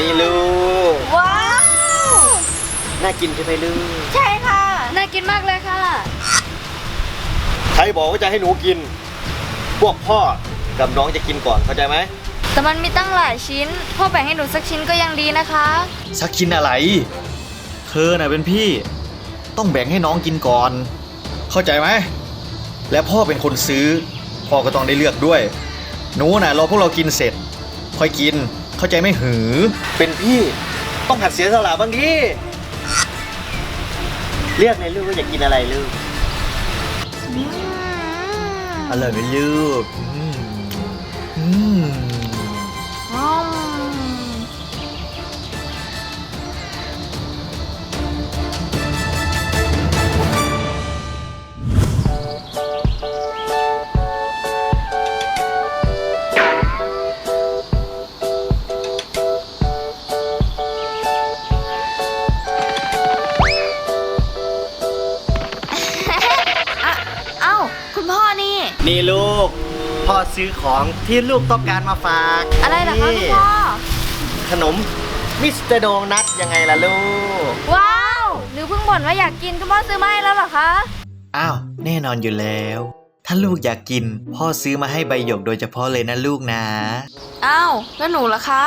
นี่ลูก ว้าว น่ากินใช่ไหมลูก ใช่ค่ะ น่ากินมากเลยค่ะ ใครบอกว่าจะให้หนูกิน พวกพ่อกับน้องจะกินก่อนเข้าใจไหม แต่มันมีตั้งหลายชิ้น พ่อแบ่งให้หนูสักชิ้นก็ยังดีนะคะ สักชิ้นอะไร เธอน่ะเป็นพี่ ต้องแบ่งให้น้องกินก่อน เข้าใจไหม และพ่อเป็นคนซื้อ พ่อก็ต้องได้เลือกด้วย หนูน่ะรอพวกเรากินเสร็จ ค่อยกิน เข้าใจไหมหือ เป็นพี่ต้องหัดเสียสละบ้างดิเรียกในอยลูกว่าอยากกินอะไรลูกอร่อยไหมลูกอืม ซื้อของที่ลูกต้องการมาฝากอะไรเหรอคะนี่คุณพ่อ ขนมมิสเตอร์โดนัทยังไงล่ะลูก ว้าวหนูเพิ่งบ่นว่าอยากกินคุณพ่อซื้อมาให้แล้วเหรอคะ อ้าว แน่นอนอยู่แล้ว ถ้าลูกอยากกิน พ่อซื้อมาให้ใบหยกโดยเฉพาะเลยนะลูกนะ อ้าว แล้วหนูล่ะคะ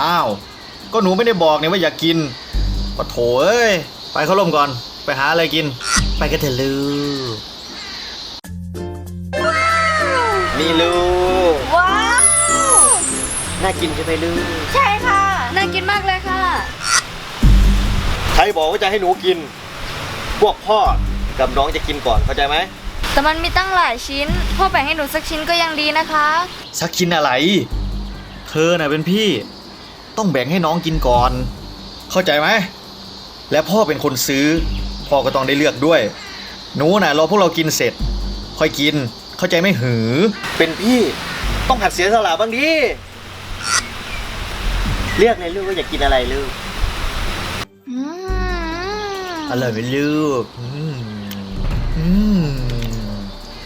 อ้าว ก็หนูไม่ได้บอกเนี่ยว่าอยากกินปะโถเอ้ย ไปเข้าร่มก่อน ไปหาอะไรกิน ไปกันเถอะลูก นี่ลูก ว้าว น่ากินใช่ไหมลูก ใช่ค่ะ น่ากินมากเลยค่ะ ใครบอกว่าจะให้หนูกิน พวกพ่อกับน้องจะกินก่อนเข้าใจไหม แต่มันมีตั้งหลายชิ้น พ่อแบ่งให้หนูสักชิ้นก็ยังดีนะคะ สักชิ้นอะไร เธอน่ะเป็นพี่ ต้องแบ่งให้น้องกินก่อน เข้าใจไหม และพ่อเป็นคนซื้อ พ่อก็ต้องได้เลือกด้วย หนูน่ะรอพวกเรากินเสร็จ ค่อยกิน เข้าใจไหมหือ เป็นพี่ต้องหัดเสียสละบ้างดิเรียกในอยลูกว่าอยากกินอะไรลูกอืมอร่อยไหมลูกอืมอืม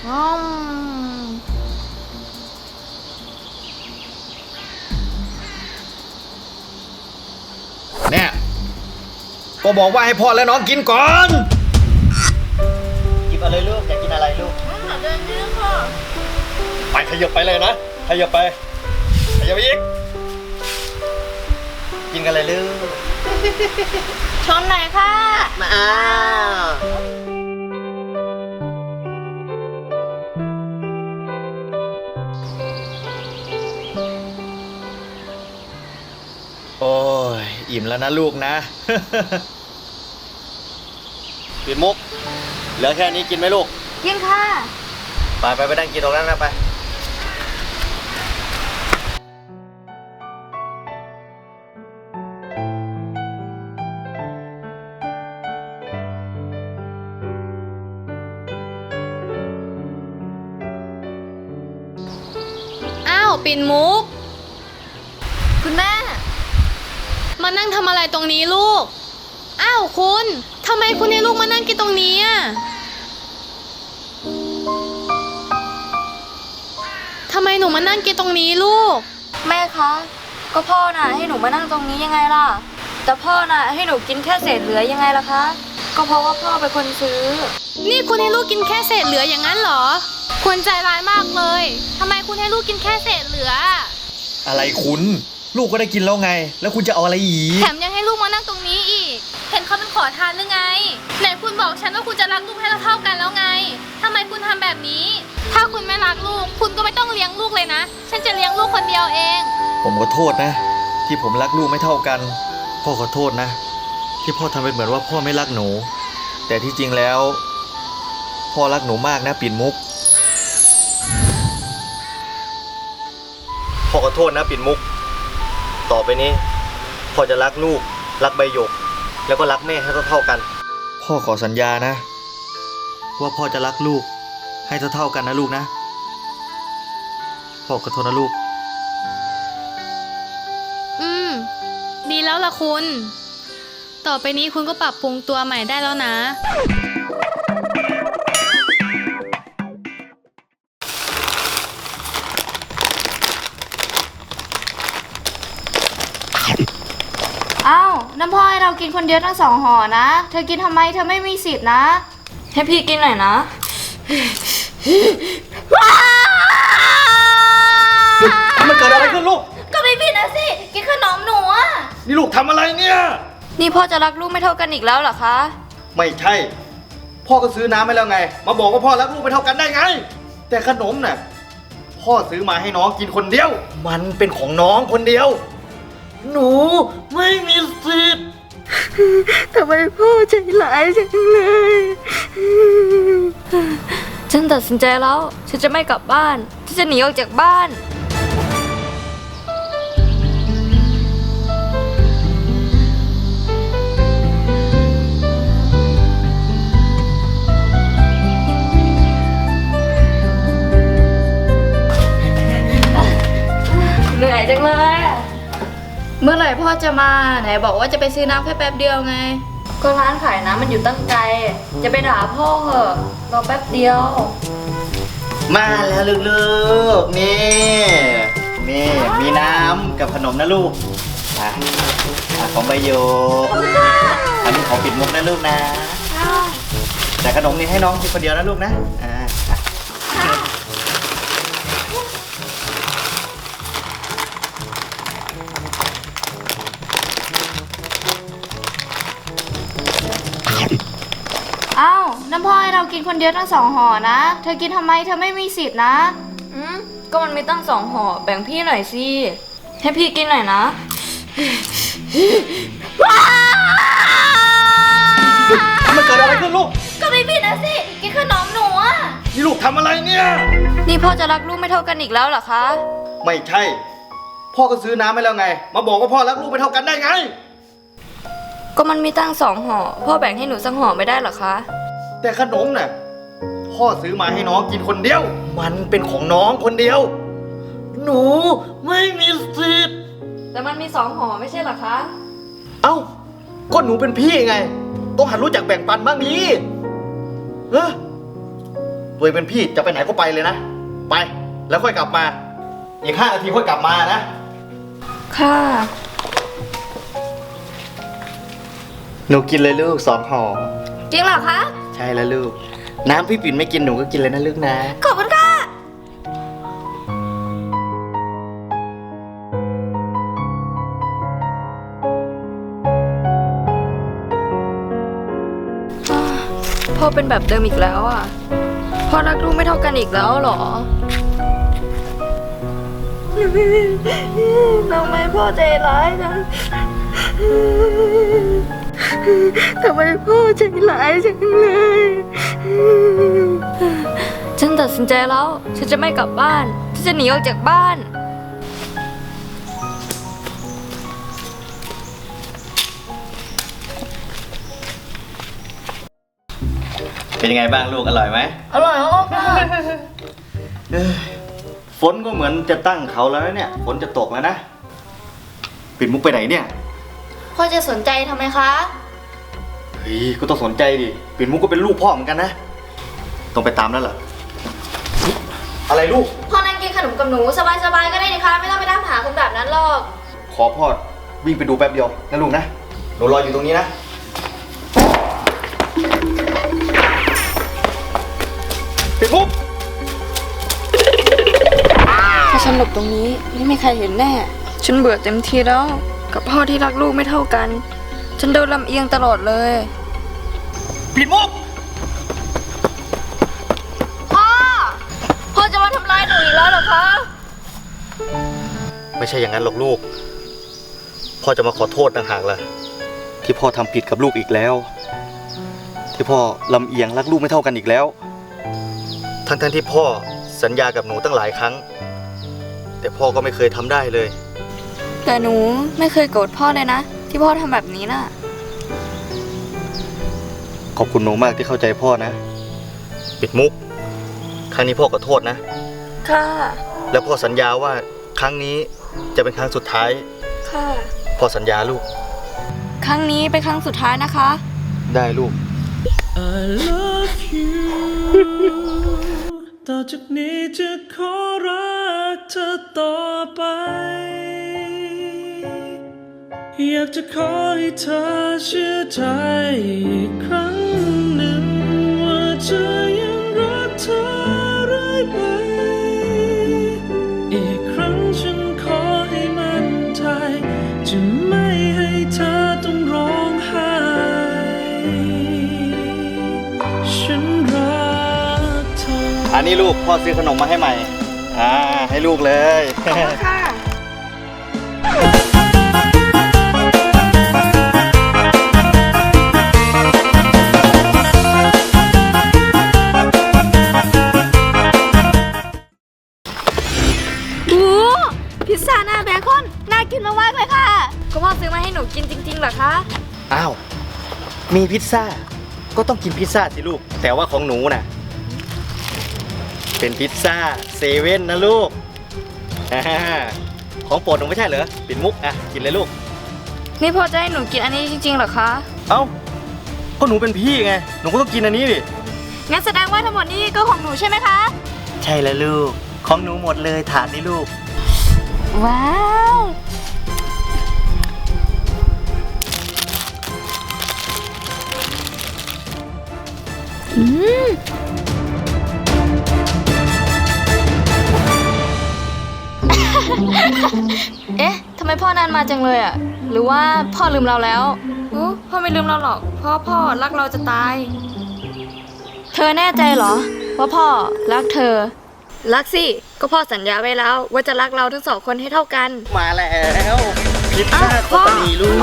อืมเนี่ยก็บอกว่าให้พ่อและน้องกินก่อนกินอะไรลูกอยากกินอะไรลูกเดินยืดค่ะ ไปขยับไปเลยนะขยับไปขยับไปอีกกินกันเลยลูกชนหน่อยค่ะ มาอ้าวโอ้ยอิ่มแล้วนะลูกนะปิดมุก เหลือแค่นี้กินไหมลูก กินค่ะ ไปไปไปนั่งกินตรงนั้นนะไป ปิ่นมุก คุณแม่ มานั่งทำอะไรตรงนี้ลูก อ้าวคุณทำไมคุณให้ลูกมานั่งกินตรงนี้อะทำไมหนูมานั่งกินตรงนี้ลูก แม่คะ ก็พ่อน่ะให้หนูมานั่งตรงนี้ยังไงล่ะ แต่พ่อน่ะให้หนูกินแค่เศษเหลือยังไงล่ะคะ ก็เพราะว่าพ่อเป็นคนซื้อ นี่คุณให้ลูกกินแค่เศษเหลืออย่างนั้นเหรอ คุณใจร้ายมากเลย ทำไมคุณให้ลูกกินแค่เศษเหลือ อะไรคุณ ลูกก็ได้กินแล้วไง แล้วคุณจะเอาอะไรอีก แถมยังให้ลูกมานั่งตรงนี้อีก เห็นเขาเป็นขอทานหรือไง ไหนคุณบอกฉันว่าคุณจะรักลูกให้เท่าๆกันแล้วไงทำไมคุณทำแบบนี้ ถ้าคุณไม่รักลูก คุณก็ไม่ต้องเลี้ยงลูกเลยนะ ฉันจะเลี้ยงลูกคนเดียวเอง ผมขอโทษนะ ที่ผมรักลูกไม่เท่ากัน พ่อขอโทษนะ ที่พ่อทำเป็นเหมือนว่าพ่อไม่รักหนู แต่ที่จริงแล้ว พ่อรักหนูมากนะปิ่นมุก ทษนะปิ่นมุก ต่อไปนี้พ่อจะรักลูก รักใบหยก แล้วก็รักแม่ให้เท่าๆกัน พ่อขอสัญญานะ ว่าพ่อจะรักลูก ให้เท่าๆกันนะลูกนะพ่อขอโทษนะลูก อืม ดีแล้วล่ะคุณ ต่อไปนี้คุณก็ปรับปรุงตัวใหม่ได้แล้วนะ น้ำพ่อให้เรากินคนเดียวทั้งสองห่อนะ เธอกินทำไมเธอไม่มีสิทธิ์นะ ให้พี่กินหน่อยนะมันเกิดอะไรขึ้นลูก ก็ไม่ผิดนะสิ กินขนมหนูอะนี่ลูกทำอะไรเนี่ย นี่พ่อจะรักลูกไม่เท่ากันอีกแล้วเหรอคะ ไม่ใช่ พ่อก็ซื้อน้ำให้แล้วไง มาบอกว่าพ่อรักลูกไม่เท่ากันได้ไง แต่ขนมน่ะ พ่อซื้อมาให้น้องกินคนเดียว มันเป็นของน้องคนเดียว หนูไม่มีสิทธิ์ ทำไมพ่อใจร้ายจังเลย ฉันตัดสินใจแล้ว ฉันจะไม่กลับบ้าน ฉันจะหนีออกจากบ้าน เหนื่อยจังเลยอะ เมื่อไหร่พ่อจะมาไหนบอกว่าจะไปซื้อน้ำแค่แป๊บเดียวไง ก็ร้านขายน้ำมันอยู่ตั้งไกล จะไปด่าพ่อเหอะรอแป๊บเดียว มาแล้วลูกๆ นี่ นี่มีน้ำกับขนมนะลูกอะอะของใบโยกอันนี้ของปิดมุกนะลูกนะ แต่ขนมนี่ให้น้องกินคนเดียวนะลูกนะ อ่า น้ำพ่อให้เรากินคนเดียวทั้งสองห่อนะ เธอกินทำไมเธอไม่มีสิทธิ์นะ อืมก็มันมีตั้งสองห่อแบ่งพี่หน่อยสิ ให้พี่กินหน่อยนะ มันเกิดอะไรขึ้นลูก ก็ไม่ผิดนะสิ กินขนมหนูอะนี่ลูกทำอะไรเนี่ย นี่พ่อจะรักลูกไม่เท่ากันอีกแล้วเหรอคะ ไม่ใช่ พ่อก็ซื้อน้ำให้แล้วไง มาบอกว่าพ่อรักลูกไม่เท่ากันได้ไง ก็มันมีตั้งสองห่อพ่อแบ่งให้หนูสักห่อไม่ได้เหรอคะ แต่ขนมน่ะพ่อซื้อมาให้น้องกินคนเดียว มันเป็นของน้องคนเดียว หนูไม่มีสิทธิ์แต่มันมีสองห่อไม่ใช่เหรอคะ เอ้าก็หนูเป็นพี่ไง ต้องหัดรู้จักแบ่งปันบ้างนี้เออตัวเองเป็นพี่จะไปไหนก็ไปเลยนะ ไป แล้วค่อยกลับมา อีกห้านาทีค่อยกลับมานะ ค่ะ หนูกินเลยลูกสองห่อ จริงเหรอคะใช่แล้วลูก น้ำพี่ปิ่นไม่กินหนูก็กินเลยนะลูกนะ ขอบคุณค่ะ พ่อเป็นแบบเดิมอีกแล้วอะ พ่อรักลูกไม่เท่ากันอีกแล้วเหรอทำไมพ่อใจร้ายจัง ทำไมพ่อใจร้ายจังเลย ฉันตัดสินใจแล้ว ฉันจะไม่กลับบ้าน ฉันจะหนีออกจากบ้าน เป็นยังไงบ้างลูกอร่อยไหมอร่อยมากค่ะเอ้ยฝนก็เหมือนจะตั้งเขาแล้วนะเนี่ย ฝนจะตกแล้วนะ ปิ่นมุกไปไหนเนี่ย พ่อจะสนใจทำไมคะ เฮ้ยก็ต้องสนใจดิปิ่นมุกก็เป็นลูกพ่อเหมือนกันนะ ต้องไปตามแล้วเหรออะไรลูก พ่อนั่งกินขนมกับหนูสบายๆก็ได้นี่คะ ไม่ต้องไปตามหาคนแบบนั้นหรอก ขอพ่อวิ่งไปดูแป๊บเดียวนะลูกนะหนูรออยู่ตรงนี้นะ ปิ่นมุก ถ้าฉันหลบตรงนี้ ไม่มีใครเห็นแน่ ฉันเบื่อเต็มทีแล้ว กับพ่อที่รักลูกไม่เท่ากัน ฉันโดนลำเอียงตลอดเลย ปิ่นมุก พ่อ พ่อจะมาทำร้ายหนูอีกแล้วเหรอคะ ไม่ใช่อย่างนั้นหรอกลูก พ่อจะมาขอโทษต่างหากล่ะ ที่พ่อทำผิดกับลูกอีกแล้ว ที่พ่อลำเอียงรักลูกไม่เท่ากันอีกแล้ว ทั้งๆที่พ่อสัญญากับหนูตั้งหลายครั้ง แต่พ่อก็ไม่เคยทำได้เลย แต่หนูไม่เคยโกรธพ่อเลยนะ ที่พ่อทำแบบนี้น่ะ ขอบคุณหนูมากที่เข้าใจพ่อนะ ปิดมุก ครั้งนี้พ่อขอโทษนะ ค่ะ แล้วพ่อสัญญาว่าครั้งนี้จะเป็นครั้งสุดท้าย ค่ะ พ่อสัญญาลูก ครั้งนี้เป็นครั้งสุดท้ายนะคะ ได้ลูก I love you ต่อจากนี้จะขอรักเธอต่อไป อยากจะขอให้เธอเชื่อใจอีกครั้งหนึ่งว่าจะยังรักเธอเรื่อยไป อีกครั้งฉันขอให้มั่นใจจะไม่ให้เธอต้องร้องไห้ ฉันรักเธอ อันนี้ลูกพ่อซื้อขนมมาให้ใหม่ อ่า ให้ลูกเลย ค่ะ ให้หนูกินจริงๆเหรอคะ อ้าว มีพิซซ่า ก็ต้องกินพิซซ่าสิลูก แต่ว่าของหนูน่ะ เป็นพิซซ่าเซเว่นนะลูกอ่าของโปรดหนูไม่ใช่เหรอปิ่นมุกอะกินเลยลูก นี่พ่อจะให้หนูกินอันนี้จริงๆเหรอคะ เอ้า ก็หนูเป็นพี่ไง หนูก็ต้องกินอันนี้ดิ งั้นแสดงว่าทั้งหมดนี้ก็ของหนูใช่ไหมคะ ใช่แล้วลูก ของหนูหมดเลยถาดนี้ลูก ว้าว มพ่อนานมาจังเลยอะหรือว่าพ่อลืมเราแล้ว อู้พ่อไม่ลืมเราหรอก เพราะพ่อรักเราจะตาย เธอแน่ใจเหรอ ว่าพ่อรักเธอ รักสิ ก็พ่อสัญญาไว้แล้ว ว่าจะรักเราทั้งสองคนให้เท่ากัน มาแล้วพิซซ่าอ้าวโคตานีลูก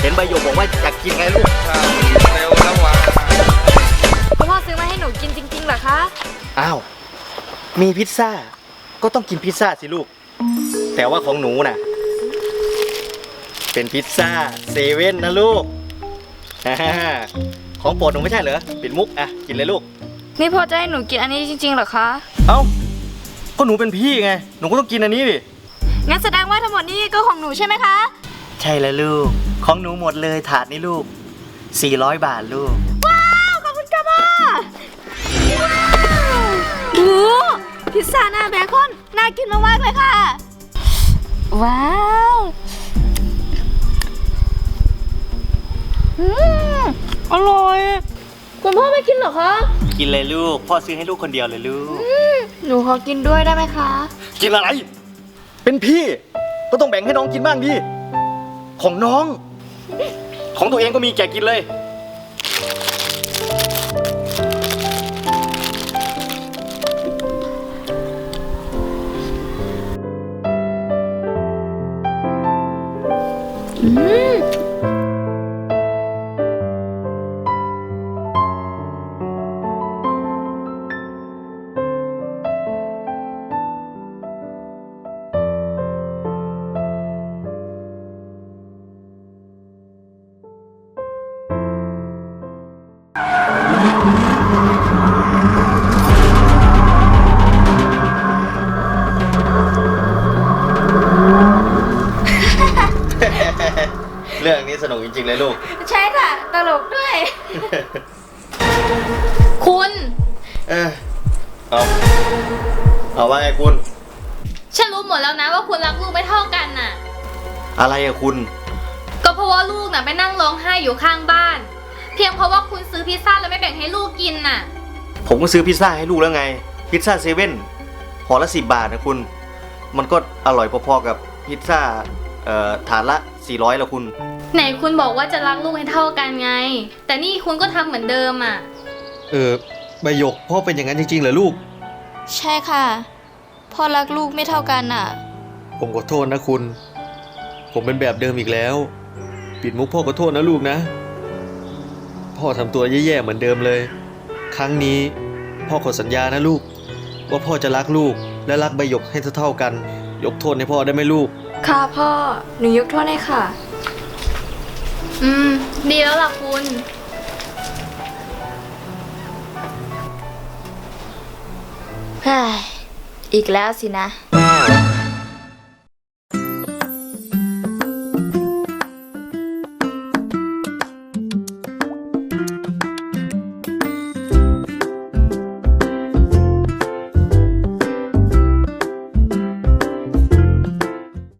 เห็นใบหยกบอกว่าอยากกินไงลูกเร็วแล้ววะพ่อซื้อมาให้หนูกินจริงๆเหรอคะ อ้าว มีพิซซ่า ก็ต้องกินพิซซ่าสิลูก แต่ว่าของหนูน่ะ เป็นพิซซ่าเซเว่นนะลูกอ่าของโปรดหนูไม่ใช่เหรอปิ่นมุกอะกินเลยลูก นี่พ่อจะให้หนูกินอันนี้จริงๆเหรอคะ เอ้าก็หนูเป็นพี่ไง หนูก็ต้องกินอันนี้ดิ งั้นแสดงว่าทั้งหมดนี้ก็ของหนูใช่ไหมคะ ใช่แล้วลูก ของหนูหมดเลยถาดนี้ลูก 400 บาทลูก ว้าว ขอบคุณค่ะพ่อว้าวโอ้พิซซ่าหน้าเบคอน น่ากินมากๆเลยค่ะ ว้าวอืมอร่อย คุณพ่อไม่กินเหรอคะ กินเลยลูก พ่อซื้อให้ลูกคนเดียวเลยลูก หนูขอกินด้วยได้ไหมคะ กินอะไร เป็นพี่ ก็ต้องแบ่งให้น้องกินบ้างดิ ของน้อง ของตัวเองก็มีแกกินเลย คุณ เออเอาเอาว่าไงคุณ ฉันรู้หมดแล้วนะว่าคุณรักลูกไม่เท่ากันน่ะ อะไรอะคุณ ก็เพราะว่าลูกน่ะไปนั่งร้องไห้อยู่ข้างบ้าน เพียงเพราะว่าคุณซื้อพิซซ่าแล้วไม่แบ่งให้ลูกกินน่ะ ผมก็ซื้อพิซซ่าให้ลูกแล้วไง พิซซ่าเซเว่นห่อละสิบบาทนะคุณ มันก็อร่อยพอๆกับพิซซ่าเอ่อถาดละ400แล้วคุณ ไหนคุณบอกว่าจะรักลูกให้เท่ากันไง แต่นี่คุณก็ทำเหมือนเดิมอะ เออใบหยกพ่อเป็นอย่างนั้นจริงๆเหรอลูก ใช่ค่ะ พ่อรักลูกไม่เท่ากันอะ ผมขอโทษนะคุณ ผมเป็นแบบเดิมอีกแล้ว ปิดมุกพ่อขอโทษนะลูกนะ พ่อทำตัวแย่ๆเหมือนเดิมเลย ครั้งนี้ พ่อขอสัญญานะลูก ว่าพ่อจะรักลูกและรักใบหยกให้เท่าๆกัน ยกโทษให้พ่อได้ไหมลูก ค่ะพ่อ หนูยกโทษให้ค่ะ อืม ดีแล้วล่ะคุณเฮ้ยอีกแล้วสินะ